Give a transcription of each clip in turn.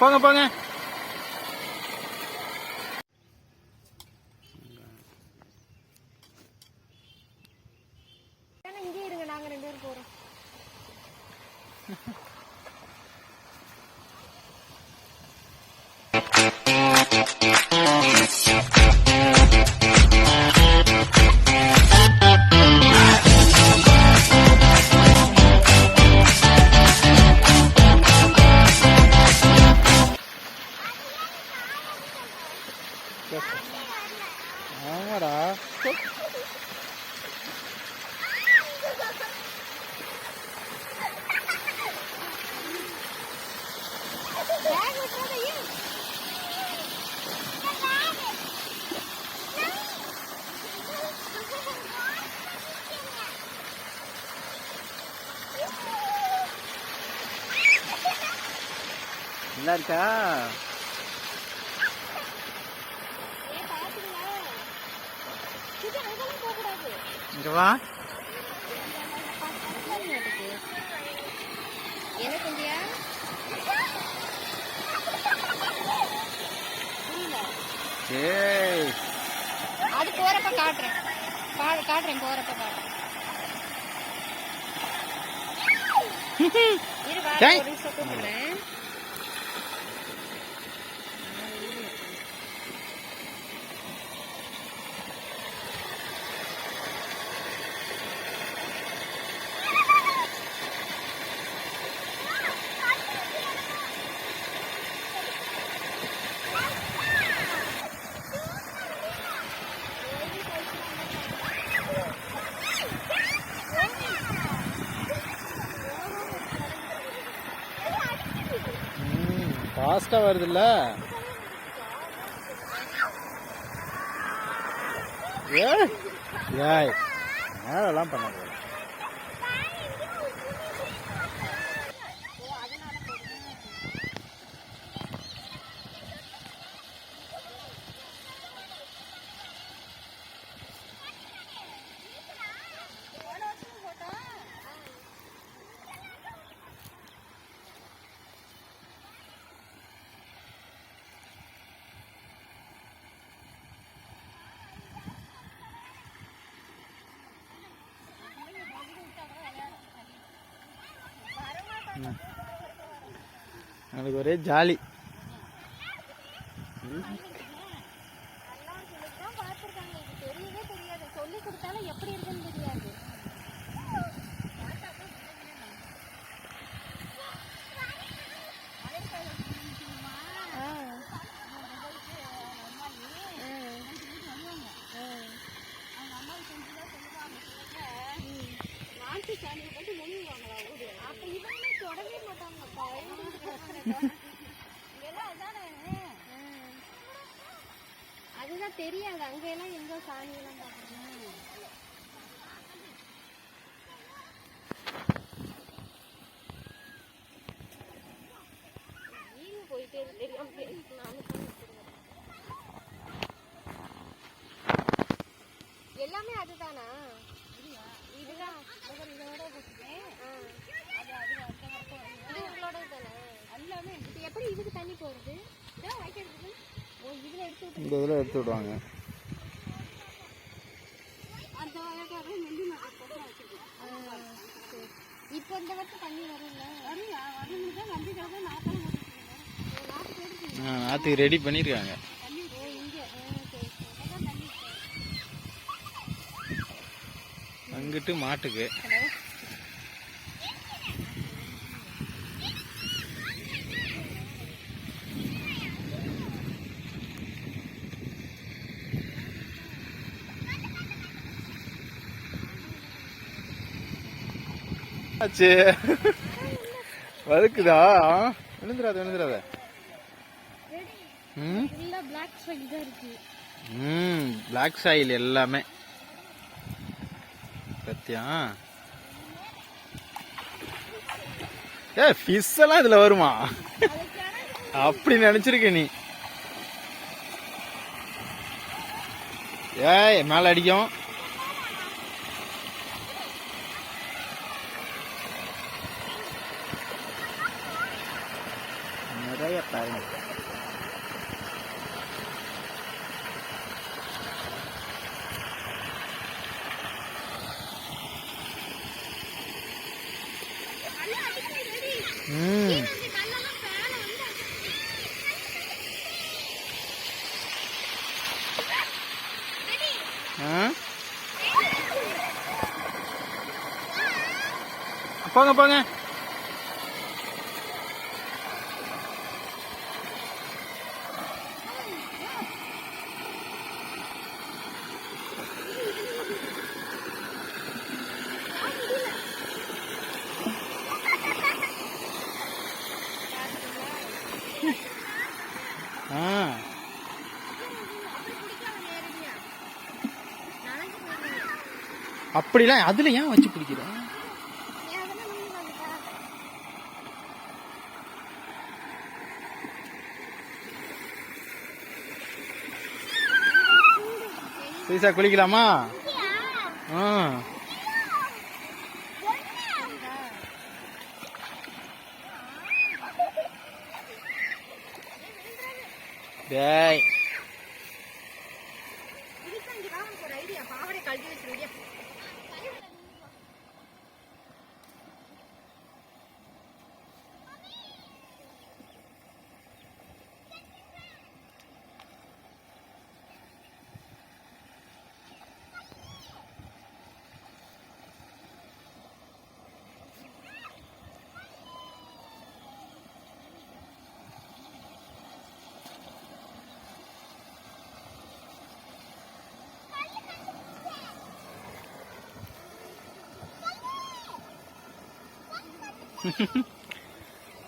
போங்க போங்க. நல்லா இருக்கா? இங்க வா. ஏய். அது போறப்ப காட்டுறேன். காட்டுறேன் போறப்ப காட்டுறேன். இரு வா, டேய். ஒரு நிமிஷம் கூப்பிடுறேன். ஃபாஸ்ட்டாக வருதுல்ல? ஏய் ஏய் மேலெல்லாம் பண்ணக்கூடாது எனக்கு ஒரே ஜாலி அதுதான் தெரியாது. அங்க எல்லாம் எங்க சாமி எல்லாம் பாக்குறேன் போயிட்டே தெரியாம எல்லாமே அதுதானா இதுதான் இதோட ஆ. இது உங்களோட தானே எல்லாமே இப்போ எப்படி இதுக்கு தண்ணி போறது இதான் வைக்கிறதுக்கு ஓ இதுல எடுத்து விட்டு. இந்த இதில் எடுத்து விடுவாங்க. இப்போ இந்த வருஷம் தண்ணி வரும்ல? வருங்க அதுக்கு தான் நம்பி கிடக்கு நாற்பது நாற்றுக்கு ரெடி பண்ணியிருக்காங்க. அங்கிட்டு மாட்டுக்கு. ஆச்சு வழுக்குதா? விழுந்துடாத விழுந்துடாத. ம்? பிளாக் சாயில் எல்லாமே. பத்தியா ஏ ஃபிஷ் எல்லாம் இதுல வருமா? அப்படி நினைச்சிருக்க நீ. ஏய் மேல அடிக்கும். பாருங்க ம். போங்க போங்க. அப்படிலாம் அதுல ஏன் வச்சு பிடிக்கிற சீசா குளிக்கலாமா? ஆ. டேய்.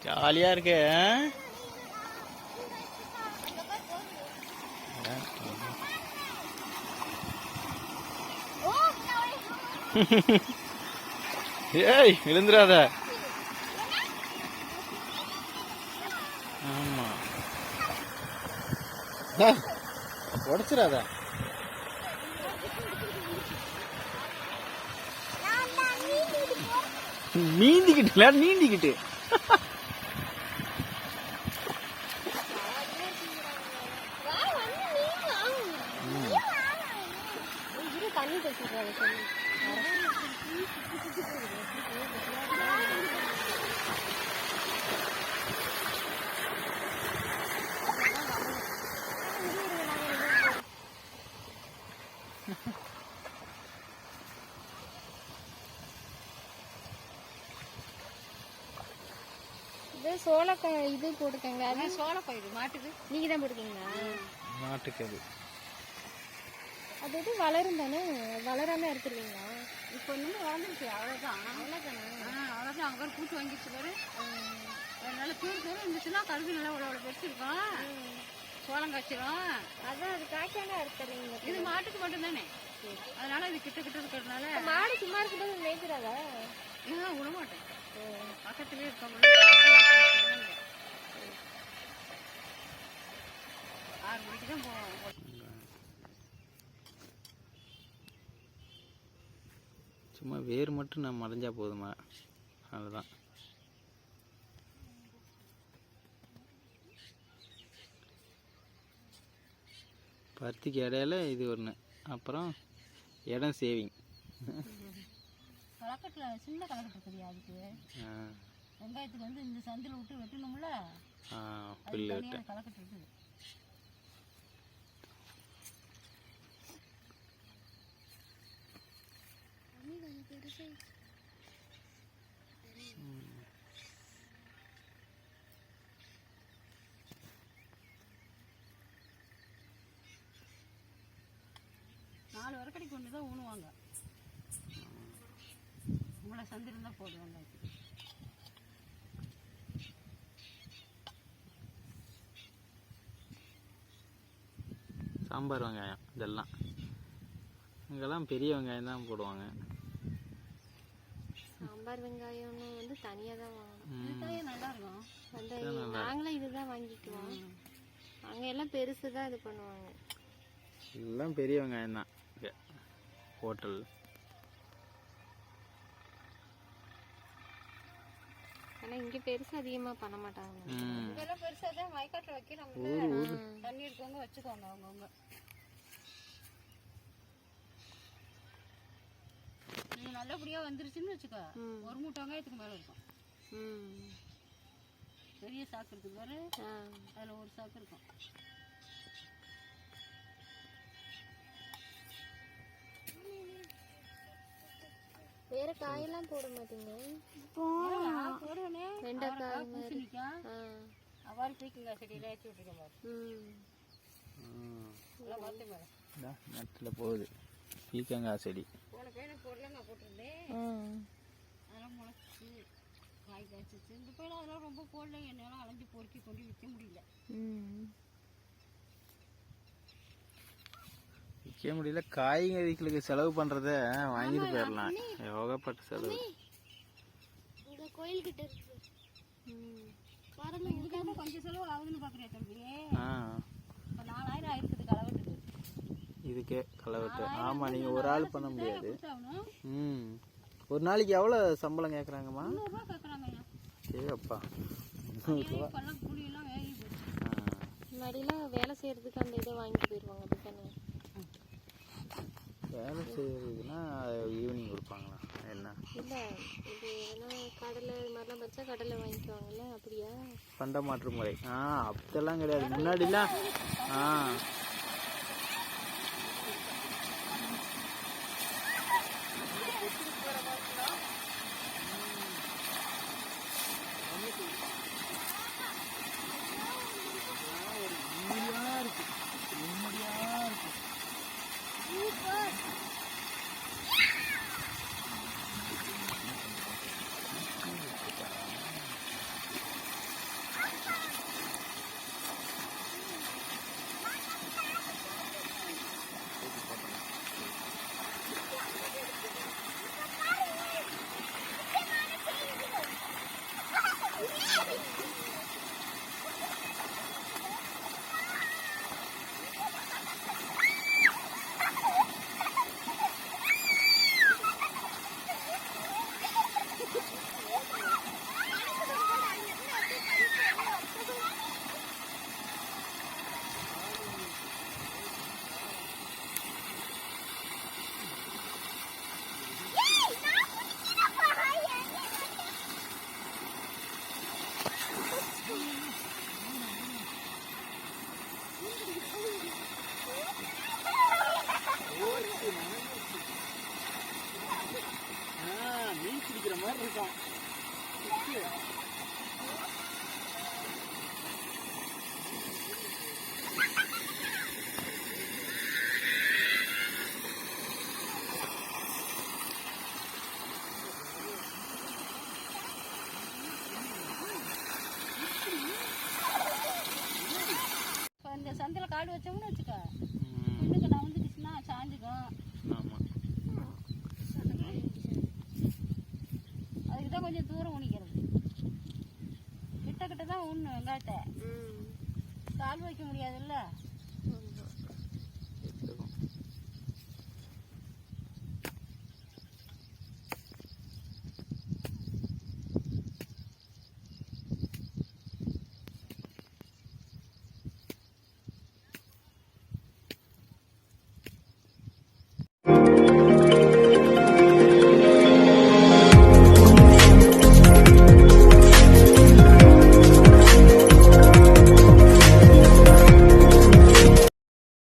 ஜாலியா இருக்கு. ஏய் விழுந்துடாத. ஆமா. உடச்சிடாத உடைச்சிடாத. நீந்திக்கிட்டு நீந்திக்கிட்டு. தண்ணி இது சோளக்க இது போட்டுக்கங்க. அது சோளப்பயிறு மாட்டுக்கு. நீங்க தான் போட்டுக்கீங்களா? மாட்டுக்கு அது. அது இது வளரும் தானே? வளராம எடுத்துருவீங்களா இப்போ இன்னும் வளர்ந்துருச்சு அவ்வளோதான் அவ்வளோதானே ஆ அவ்வளோதான் அங்கே பூச்சி வாங்கிச்சு பாரு. நல்லா தூர் தூரம் இருந்துச்சுன்னா கருது நல்லா பெருசிருக்கும் சோளம் காய்ச்சிரும். அதான் அது காய்ச்சானே எடுத்துறீங்க இது மாட்டுக்கு மட்டும்தானே? அதனால இது கிட்ட கிட்ட இருக்கிறதுனால. மாடு சும்மா இருக்கும்போது மேய்க்கிறாதா நான் விட மாட்டேன். பக்கத்துலேயே இருக்கவங்க ஆறு மணிக்கு தான் போவோம் சும்மா வேர் மட்டும் நான் மறைஞ்சா போதுமா? அதுதான் பருத்திக்கு இடையில இது ஒன்று அப்புறம் இடம் சேவிங் கலக்கட்டில் சின்ன கலக்கட்டு இருக்குதுயா அதுக்கு? வெங்காயத்துக்கு வந்து இந்த சந்தில் விட்டு வெட்டணும்ல? தனியாக கலக்கட்டு இருக்குது. நாலு வரக்கடைக்கு கொண்டு தான் ஊனுவாங்க. உங்களை சந்திருந்தா போதும் வெங்காயத்துக்கு சாம்பார் வெங்காயம் இதெல்லாம். இங்கெல்லாம் பெரிய வெங்காயம் தான் போடுவாங்க. சாம்பார் வெங்காயம்னு வந்து தனியா தான் வாங்கணும். நல்லா இருக்கும். நாங்களும் இதுதான் வாங்கிக்குவோம். அங்க எல்லாம் பெருசு தான் இது பண்ணுவாங்க. எல்லாம் பெரிய வெங்காயம் தான். ஹோட்டல். இங்க பெருசா அதிகமா பண்ண மாட்டாங்க. இதெல்லாம் பெருசாக தான் வயக்காட்டில் வைக்கிறாங்க தண்ணி இருக்கவங்க வச்சுக்கோங்க அவங்கவுங்க. இது நல்லபடியாக வந்துருச்சுன்னு வச்சுக்கோ. ஒரு மூட்டை வெங்காயத்துக்கு மேலே இருக்கும். பெரிய சாக்கு இருக்கு பாரு. அதில் ஒரு சாக்கு இருக்கும். வேற காயெல்லாம் போட மாட்டீங்க. வெண்டைக்காய் பூசணிக்காய் அவ்வாறு பீக்கங்காய் செடியெல்லாம் ஏற்றி விட்டுருக்கேன் நட்டில் போகுது. பீக்கங்காய் செடி. போன பையனை பொருளங்காய் போட்டிருந்தேன். ம் அதெல்லாம் முளைச்சிச்சு காய் காய்ச்சிச்சு. இந்த பையன் அதெல்லாம் ரொம்ப போடல. என்னால் அலைஞ்சு பொறுக்கி கொண்டு விற்க முடியல ம் விற்க முடியல. காய்கறிகளுக்கு செலவு பண்ணுறத வாங்கிட்டு போயிடலாம் யோகப்பட்ட செலவு. இதுக்கே களைவெட்டு ஆமாம் நீங்கள் ஒரு ஆள் பண்ண முடியாது. ம். ஒரு நாளைக்கு எவ்வளோ சம்பளம் கேட்குறாங்கம்மா ஏப்பா முன்னாடிலாம் வேலை செய்யறதுக்கு அந்த இதை வாங்கிட்டு போயிடுவாங்க வேலை செய்யறதுன்னா ஈவினிங் கொடுப்பாங்களா? என்ன? இல்ல இது எதனா கடலை இது மாதிரிலாம் பறிச்சா கடலை வாங்கிக்குவாங்கல்ல அப்படியா? பண்ட மாற்று முறை. ஆ அப்படிலாம் கிடையாது. முன்னாடிலாம் ஆ. காடு வச்சோம்னு வச்சுக்கோ. நான் வந்துடுச்சுன்னா சாஞ்சுக்கும் ஆமாம் அதுக்கு தான் கொஞ்சம் தூரம் உணிக்கிறது கிட்ட கிட்ட தான் உண்ணு வெங்காயத்தை. ம். கால் வைக்க முடியாதுல்ல?